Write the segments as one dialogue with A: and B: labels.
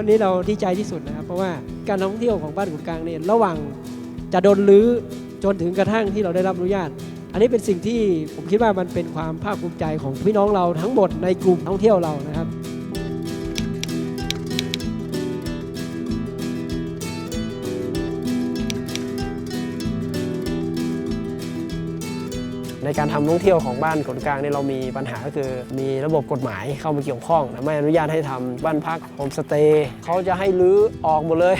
A: วันนี้เราดีใจที่สุดนะครับ เพราะว่าการท่องเที่ยวของบ้านขุนกลางเนี่ยระหว่างจะโดนลื้อจนถึงกระทั่งที่เราได้รับอนุญาต อันนี้เป็นสิ่งที่ผมคิดว่ามันเป็นความภาคภูมิใจของพี่น้องเราทั้งหมดในกลุ่มท่องเที่ยวเรานะครับ ในการทำท่องเที่ยวของบ้านขนกลางเนี่ยเรามีปัญหาก็คือ มีระบบกฎหมายเข้ามาเกี่ยวข้องไม่อนุญาตให้ทำบ้านพักโฮมสเตย์เขาจะให้รื้อออกหมดเลย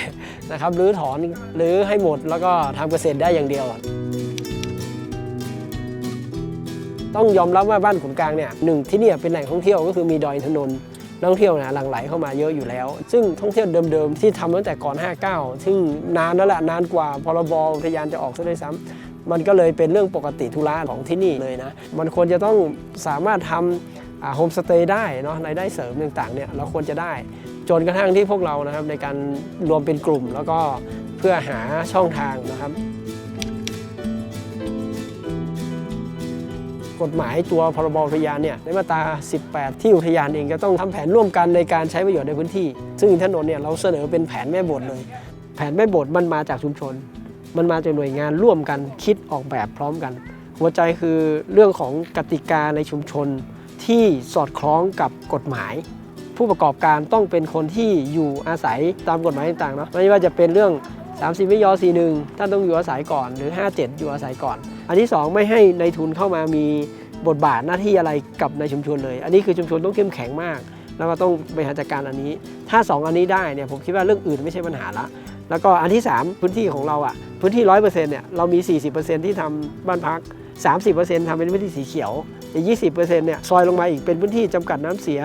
A: นะครับรื้อถอนรื้อให้หมดแล้วก็ทำเกษตรได้อย่างเดียวต้องยอมรับว่าบ้านขุนกลางเนี่ยหนึ่งที่นี่เป็นแหล่งท่องเที่ยวก็คือมีดอยอินทนนท์นักท่องเที่ยวนี่ยหลั่งไหลเข้ามาเยอะอยู่แล้ว ซึ่งท่องเที่ยวเดิมๆที่ทำตั้งแต่ก่อน 59 ซึ่งนานแล้วแหละนานกว่าพรบอุทยานจะออกซะด้วยซ้ำ มันก็เลยเป็นเรื่องปกติธุระของที่นี่เลยนะ มันควรจะต้องสามารถทำโฮมสเตย์ได้เนาะรายได้เสริมต่างๆเนี่ยเราควรจะได้ จนกระทั่งที่พวกเรานะครับในการรวมเป็นกลุ่ม แล้วก็เพื่อหาช่องทางนะครับกฎหมายตัวพรบอุทยานเนี่ยในมาตรา 18 ที่อุทยานเองก็ต้องทำแผนร่วมกันในการใช้ประโยชน์ในพื้นที่ ซึ่งอินทนนท์เนี่ยเราเสนอเป็นแผนแม่บทเลย แผนแม่บทมันมาจากชุมชน มันมาจากหน่วยงานร่วมกันคิดออกแบบพร้อมกัน หัวใจคือเรื่องของกติกาในชุมชนที่สอดคล้องกับกฎหมาย ผู้ประกอบการต้องเป็นคนที่อยู่อาศัยตามกฎหมายต่างๆเนาะไม่ว่าจะเป็นเรื่อง 30ไม่ยอ41ท่านต้องอยู่อาศัยก่อนหรือ 57 อยู่อาศัยก่อน อันที่ 2 ไม่ให้ในทุนเข้ามามีบทบาทหน้าที่อะไรกับในชุมชนเลย อันนี้คือชุมชนต้องเข้มแข็งมาก แล้วก็ต้องบริหารจัดการอันนี้ ถ้า 2 อันนี้ได้เนี่ยผมคิดว่าเรื่องอื่นไม่ใช่ปัญหาละแล้วก็อันที่ 3 พื้นที่ของเราอะ พื้นที่ 100%เนี่ยเรามี 40%ที่ทำบ้านพัก 30%ทำเป็นพื้นที่สีเขียวอีก20%เนี่ยซอยลงมาอีกเป็นพื้นที่จำกัดน้ำเสีย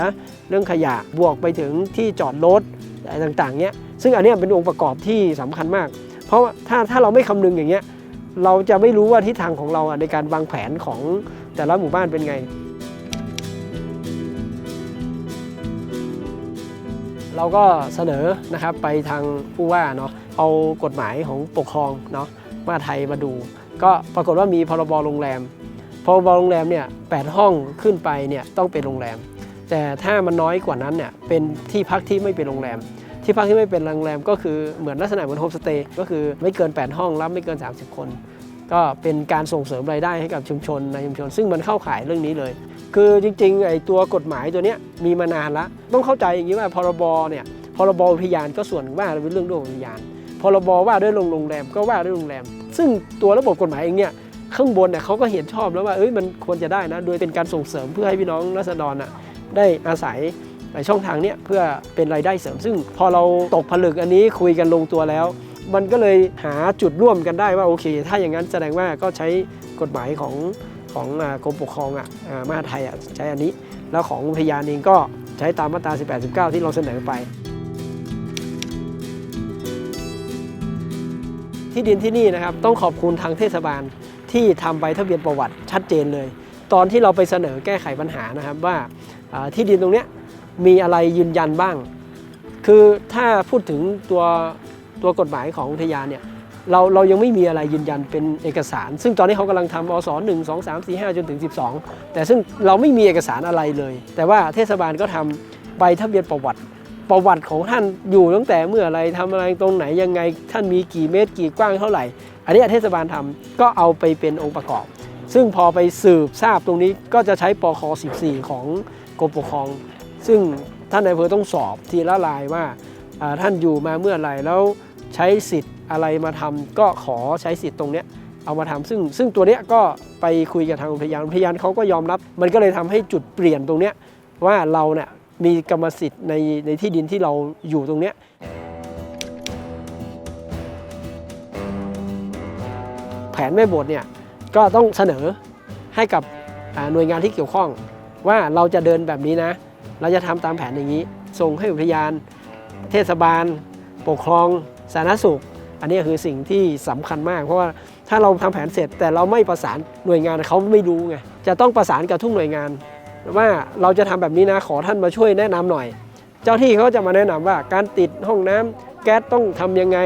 A: เรื่องขยะบวกไปถึงที่จอดรถอะไรต่างๆเนี่ยซึ่งอันนี้เป็นองค์ประกอบที่สำคัญมาก เพราะว่าถ้าถ้าเราไม่คำนึงอย่างเงี้ยเราจะไม่รู้ว่าทิศทางของเราในการวางแผนของแต่ละหมู่บ้านเป็นไง เราก็เสนอนะครับไปทางผู้ว่าเนาะเอากฎหมายของปกครองเนาะมาไทยมาดู ก็ปรากฏว่ามีพรบโรงแรมพรบโรงแรมเนี่ยแห้องขึ้นไปเนี่ยต้องเป็นโรงแรม แต่ถ้ามันน้อยกว่านั้นเนี่ยเป็นที่พักที่ไม่เป็นโรงแรม ที่พักที่ไม่เป็นโรงแรมก็คือเหมือนลักษณะเหมือนโฮมสเตย์ก็คือไม่เกิน 8 ห้องรับไม่เกิน 30 คน ก็เป็นการส่งเสริมรายได้ให้กับชุมชนในชุมชน ซึ่งมันเข้าข่ายเรื่องนี้เลย คือจริงๆไอ้ตัวกฎหมายตัวนี้มีมานานและต้องเข้าใจอย่างนี้ว่าพรบเนี่ยพรบอุทยานก็ส่วนว่าเป็นเรื่องด้วยอุทยานพรบว่าด้วยโรงแรมก็ว่าด้วยโรงแรม ซึ่งตัวระบบกฎหมายเองเนี่ยข้างบนเนี่ยเขาก็เห็นชอบแล้วว่าเอ้ยมันควรจะได้นะ โดยเป็นการส่งเสริมเพื่อให้พี่น้องรัษฎรอะได้อาศัยในช่องทางเนี้ยเพื่อเป็นรายได้เสริม ซึ่งพอเราตกผลึกอันนี้คุยกันลงตัวแล้ว มันก็เลยหาจุดร่วมกันได้ว่าโอเค ถ้าอย่างนั้นแสดงว่าก็ใช้กฎหมายของ ของกรมปกครองอะมหาไทยอะใช้อันนี้ แล้วของอุทยานเองก็ใช้ตามมาตรา 18 19 ที่เราเสนอไป ที่ดินที่นี่นะครับต้องขอบคุณทางเทศบาลที่ทำใบทะเบียนประวัติชัดเจนเลย ตอนที่เราไปเสนอแก้ไขปัญหานะครับว่าที่ดินตรงนี้มีอะไรยืนยันบ้าง คือถ้าพูดถึงตัวตัวกฎหมายของอุทยานเนี่ย เราเรายังไม่มีอะไรยืนยันเป็นเอกสาร ซึ่งตอนนี้เขากำลังทำอสหนึ่งสองสามสี่ห้าจนถึง 12 แต่ซึ่งเราไม่มีเอกสารอะไรเลย แต่ว่าเทศบาลก็ทำใบทะเบียนประวัติ ประวัติของท่านอยู่ตั้งแต่เมื่ออะไรทำอะไรตรงไหนยังไง ท่านมีกี่เมตรกี่กว้างเท่าไหร่ อันนี้เทศบาลทำก็เอาไปเป็นองค์ประกอบ ซึ่งพอไปสืบทราบตรงนี้ก็จะใช้ปค14 ของกรมปกครอง ซึ่งท่านนายอำเภอต้องสอบทีละรายว่าท่านอยู่มาเมื่อไหร่แล้ว ใช้สิทธิ์อะไรมาทำก็ขอใช้สิทธิ์ตรงเนี้ยเอามาทำซึ่ง ซึ่งตัวเนี้ยก็ไปคุยกับทางอุทยานอุทยานเขาก็ยอมรับ มันก็เลยทำให้จุดเปลี่ยนตรงเนี้ยว่าเราเนี่ยมีกรรมสิทธิ์ในในที่ดินที่เราอยู่ตรงเนี้ยแผนแม่บทเนี่ยก็ต้องเสนอให้กับหน่วยงานที่เกี่ยวข้อง ว่าเราจะเดินแบบนี้นะ เราจะทำตามแผนอย่างนี้ ส่งให้อุทยาน เทศบาล ปกครอง สาธารณสุข อันนี้คือสิ่งที่สำคัญมาก เพราะว่าถ้าเราทำแผนเสร็จแต่เราไม่ประสานหน่วยงานเขาไม่รู้ไงจะต้องประสานกับทุกหน่วยงาน ว่าเราจะทำแบบนี้นะขอท่านมาช่วยแนะนำหน่อย เจ้าที่เขาจะมาแนะนำว่าการติดห้องน้ำแก๊สต้องทำยังไง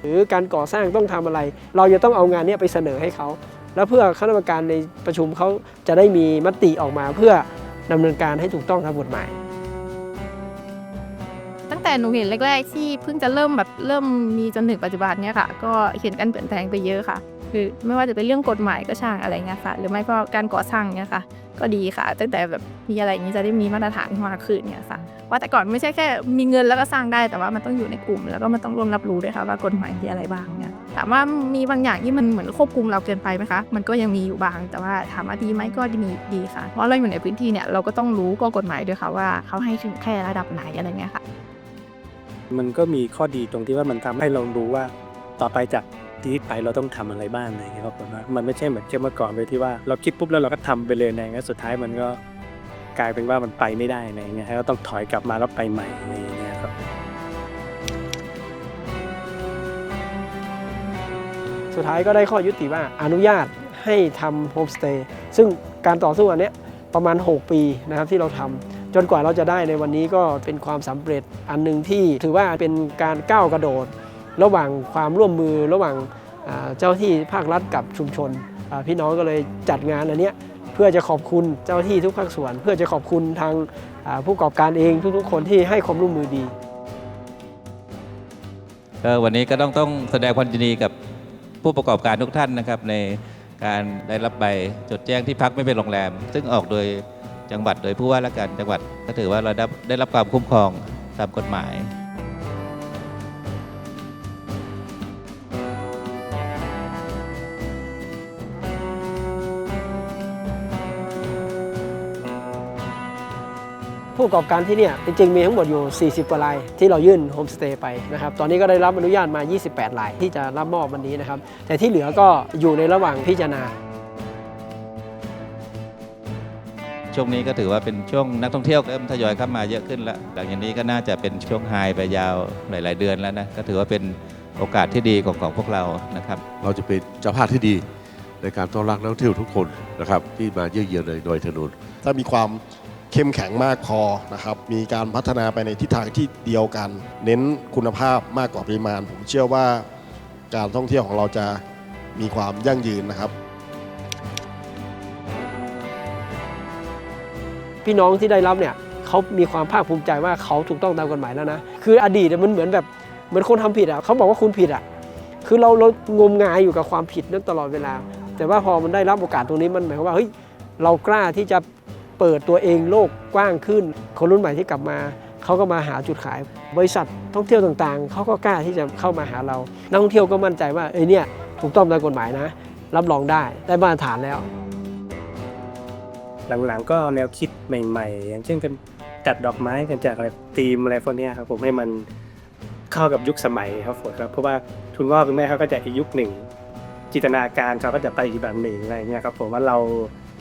A: หรือการก่อสร้างต้องทำอะไร เราจะต้องเอางานนี้ไปเสนอให้เขา แล้วเพื่อคณะกรรมการในประชุมเขาจะได้มีมติออกมาเพื่อดำเนินการให้ถูกต้องตามกฎหมาย
B: แต่หนูเห็นแรกๆที่เพิ่งจะเริ่มแบบเริ่มมีจนถึงปัจจุบันเนี่ยค่ะ ก็เห็นการเปลี่ยนแปลงไปเยอะค่ะ คือไม่ว่าจะเป็นเรื่องกฎหมายก็ช่างอะไรเงี้ยค่ะ หรือไม่ก็การก่อสร้างเนี่ยค่ะ ก็ดีค่ะ ตั้งแต่แบบมีอะไรอย่างนี้จะได้มีมาตรฐานมากขึ้นเนี่ยค่ะ ว่าแต่ก่อนไม่ใช่แค่มีเงินแล้วก็สร้างได้แต่ว่ามันต้องอยู่ในกลุ่ม แล้วก็มันต้องร่วมรับรู้ด้วยค่ะว่ากฎหมายมีอะไรบ้างเนี่ยถามว่ามีบางอย่างที่มันเหมือนควบคุมเราเกินไปไหมคะ มันก็ยังมีอยู่บาง แต่ว่าถามว่าดีไหมก็ดีดีค่ะ เพราะเราอยู่ในพื้นที่เนี่ยเราก็ต้องรู้ข้อกฎหมายด้วยค่ะว่าเขาให้ถึงแค่ระดับไหนอะไรเงี้ยค่ะ
C: มันก็มีข้อดีตรงที่ว่ามันทำให้เรารู้ว่าต่อไปจากนี้ไปเราต้องทำอะไรบ้างอะไรอย่างเงี้ยครับผมว่ามันไม่ใช่เหมือนเมื่อก่อนเลยที่ว่าเราคิดปุ๊บแล้วเราก็ทำไปเลยอะไรอย่างเงี้ยสุดท้ายมันก็กลายเป็นว่ามันไปไม่ได้อะไรเงี้ยให้เราต้องถอยกลับมาแล้วไปใหม่อะไรเงี้ยครับ
A: สุดท้ายก็ได้ข้อยุติว่าอนุญาตให้ทำโฮมสเตย์ซึ่งการต่อสู้อันเนี้ยประมาณ 6 ปีนะครับที่เราทำ จนกว่าเราจะได้ในวันนี้ก็เป็นความสำเร็จอันหนึ่งที่ถือว่าเป็นการก้าวกระโดด ระหว่างความร่วมมือระหว่างเจ้าที่ภาครัฐกับชุมชน พี่น้องก็เลยจัดงานอันนี้เพื่อจะขอบคุณเจ้าที่ทุกภาคส่วน เพื่อจะขอบคุณทางผู้ประกอบการเองทุกๆ คนที่ให้ความร่วมมือดี
D: ก็วันนี้ก็ต้องต้องแสดงความยินดีกับผู้ประกอบการทุกท่านนะครับในการได้รับใบจดแจ้งที่พักไม่เป็นโรงแรม ซึ่งออกโดย จังหวัดโดยผู้ว่าราชการจังหวัดก็ถือว่าเราได้ได้รับความคุ้มครองตามกฎหมาย
A: ผู้ประกอบการที่เนี่ยจริงๆมีทั้งหมดอยู่ 40กว่ารายที่เรายื่นโฮมสเตย์ไปนะครับตอนนี้ก็ได้รับอนุญาตมา 28รายที่จะรับมอบวันนี้นะครับแต่ที่เหลือก็อยู่ในระหว่างพิจารณา
D: ช่วงนี้ก็ถือว่าเป็นช่วงนักท่องเที่ยวเริ่มทยอยเข้ามาเยอะขึ้นแล้วหลังจากนี้ก็น่าจะเป็นช่วงไฮไปยาวหลาย ๆ เดือนแล้วนะก็ถือว่าเป็นโอกาสที่ดีของของพวกเรานะครับ
E: เราจะเป็นเจ้าภาพที่ดีในการต้อนรับนักท่องเที่ยวทุกคนนะครับที่มาเยี่ยมเยือนในดอยถนน
F: ถ้ามีความเข้มแข็งมากพอนะครับ มีการพัฒนาไปในทิศทางที่เดียวกัน เน้นคุณภาพมากกว่าปริมาณ ผมเชื่อว่าการท่องเที่ยวของเราจะมีความยั่งยืนนะครับ
A: พี่น้องที่ได้รับเนี่ยเขามีความภาคภูมิใจว่าเขาถูกต้องตามกฎหมายแล้วนะ คืออดีตมันเหมือนแบบเหมือนคนทำผิดอะเขาบอกว่าคุณผิดอะคือเราเรางมงายอยู่กับความผิดนั้นตลอดเวลา แต่ว่าพอมันได้รับโอกาสตรงนี้มันหมายความว่าเฮ้ยเรากล้าที่จะเปิดตัวเองโลกกว้างขึ้น คนรุ่นใหม่ที่กลับมาเขาก็มาหาจุดขาย บริษัทท่องเที่ยวต่างๆเขาก็กล้าที่จะเข้ามาหาเรา นักท่องเที่ยวก็มั่นใจว่าเอ้ยเนี่ยถูกต้องตามกฎหมายนะ รับรองได้ได้มาตรฐานแล้ว
C: หลังๆ ก็แนวคิดใหม่ ๆ อย่างเช่นการจัดดอกไม้กันจากอะไรธีมอะไรพวกเนี้ยครับผมให้มันเข้ากับยุคสมัยครับผมครับเพราะว่าคุณพ่อคุณแม่เขาก็จะอีกยุคหนึ่ง จินตนาการเขาก็จะไปอีกแบบหนึ่งอะไรเงี้ยครับผมว่าเรา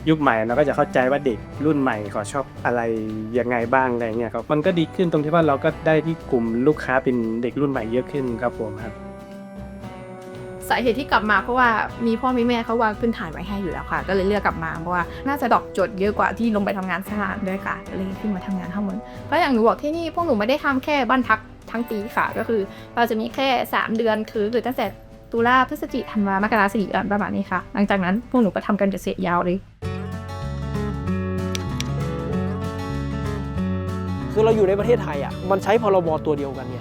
C: ยุคใหม่เราก็จะเข้าใจว่าเด็กรุ่นใหม่เขาชอบอะไรยังไงบ้างอะไรเงี้ยครับมันก็ดีขึ้นตรงที่ว่าเราก็ได้ที่กลุ่มลูกค้าเป็นเด็กรุ่นใหม่เยอะขึ้นครับผมครับ
B: สาเหตุที่กลับมาเพราะว่ามีพ่อมีแม่เขาวางพื้นฐานไว้ให้อยู่แล้วค่ะ ก็เลยเลือกกลับมาเพราะว่าน่าจะดอกจดเยอะกว่าที่ลงไปทำงานสถานด้วยค่ะก็เลยขึ้นมาทำงานข้างบนเพราะอย่างหนูบอกที่นี่พวกหนูไม่ได้ทำแค่บ้านพักทั้งปีค่ะ ก็คือเราจะมีแค่ 3 เดือนคือหรือตั้งแต่ตุลาพฤศจิกธันวามกราสี่เดือนประมาณนี้ค่ะ หลังจากนั้นพวกหนูก็ทำกันเกษตรยาวเลย
A: คือเราอยู่ในประเทศไทยอะมันใช้พรบตัวเดียวกันไง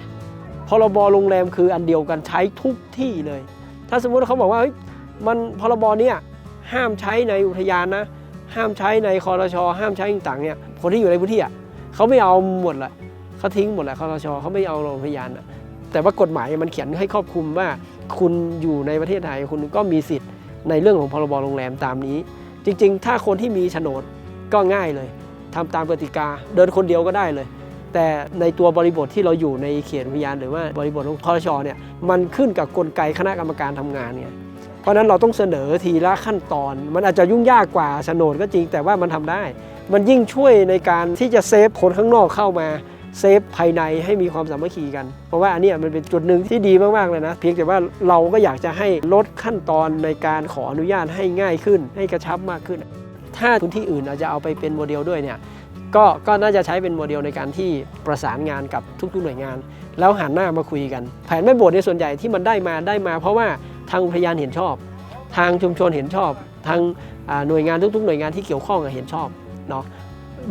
A: พรบโรงแรมคืออันเดียวกันใช้ทุกที่เลย ถ้าสมมติเขาบอกว่าเฮ้ยมันพรบเนี้ยห้ามใช้ในอุทยานนะ ห้ามใช้ในคอรชอห้ามใช้ต่างเนี่ยคนที่อยู่ในพื้นที่อะเขาไม่เอาหมดแหละเขาทิ้งหมดแหละคอรชอเขาไม่เอาโรงพยาบาลอะแต่ว่ากฎหมายมันเขียนให้ครอบคลุมว่า คุณอยู่ในประเทศไทยคุณก็มีสิทธิ์ในเรื่องของพรบโรงแรมตามนี้ จริง ๆ ถ้าคนที่มีโฉนดก็ง่ายเลยทำตามกติกาเดินคนเดียวก็ได้เลย แต่ในตัวบริบทที่เราอยู่ในเขตพยานหรือว่าบริบทของคอรชเนี่ยมันขึ้นกับกลไกคณะกรรมการทำงานเนี่ยเพราะนั้นเราต้องเสนอทีละขั้นตอน มันอาจจะยุ่งยากกว่าโฉนดก็จริงแต่ว่ามันทำได้ มันยิ่งช่วยในการที่จะเซฟคนข้างนอกเข้ามาเซฟภายในให้มีความสามัคคีกัน เพราะว่าอันนี้มันเป็นจุดหนึ่งที่ดีมากๆเลยนะ เพียงแต่ว่าเราก็อยากจะให้ลดขั้นตอนในการขออนุญาตให้ง่ายขึ้น ให้กระชับมากขึ้น ถ้าพื้นที่อื่นอาจจะเอาไปเป็นโมเดลด้วยเนี่ย ก็ก็น่าจะใช้เป็นโมเดลในการที่ประสานงานกับทุกๆหน่วยงาน แล้วหันหน้ามาคุยกัน แผนแม่บทในส่วนใหญ่ที่มันได้มาได้มา เพราะว่าทางอุทยานเห็นชอบ ทางชุมชนเห็นชอบ ทางหน่วยงานทุกๆ หน่วยงานที่เกี่ยวข้องเห็นชอบเนาะ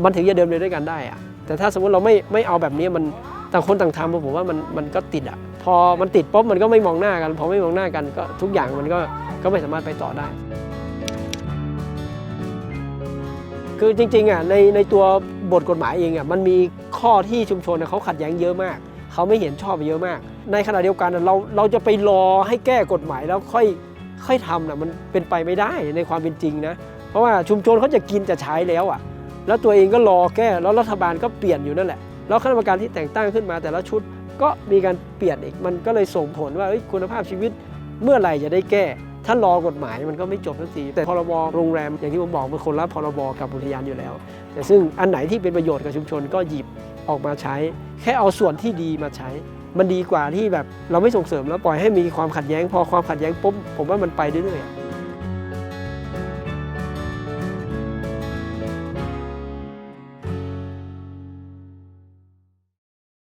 A: มันถึงจะเดินไปด้วยกันได้อะแต่ถ้าสมมติเราไม่ไม่เอาแบบนี้มันต่างคนต่างทำผมว่ามันมันก็ติดอะพอมันติดปุ๊บมันก็ไม่มองหน้ากันพอไม่มองหน้ากันก็ทุกอย่างมันก็ก็ไม่สามารถไปต่อได้ คือจริงๆอะในในตัวบทกฎหมายเองอะมันมีข้อที่ชุมชนเขาขัดแย้งเยอะมาก เขาไม่เห็นชอบเยอะมาก ในขณะเดียวกันเราเราจะไปรอให้แก้กฎหมายแล้วค่อยค่อยทำนะมันเป็นไปไม่ได้ในความเป็นจริงนะ เพราะว่าชุมชนเขาจะกินจะใช้แล้วอะ แล้วตัวเองก็รอแก้แล้วรัฐบาลก็เปลี่ยนอยู่นั่นแหละ แล้วคณะกรรมการที่แต่งตั้งขึ้นมาแต่ละชุดก็มีการเปลี่ยนอีกมันก็เลยส่งผลว่าคุณภาพชีวิตเมื่อไหร่จะได้แก้ ถ้ารอกฎหมายมันก็ไม่จบสักทีแต่พรบโรงแรมอย่างที่ผมบอกเป็นคนละพรบกับอุทยานอยู่แล้ว แต่ซึ่งอันไหนที่เป็นประโยชน์กับชุมชนก็หยิบออกมาใช้ แค่เอาส่วนที่ดีมาใช้ มันดีกว่าที่แบบเราไม่ส่งเสริมแล้วปล่อยให้มีความขัดแย้งพอความขัดแย้งปุ๊บผมว่ามันไปเรื่อยๆ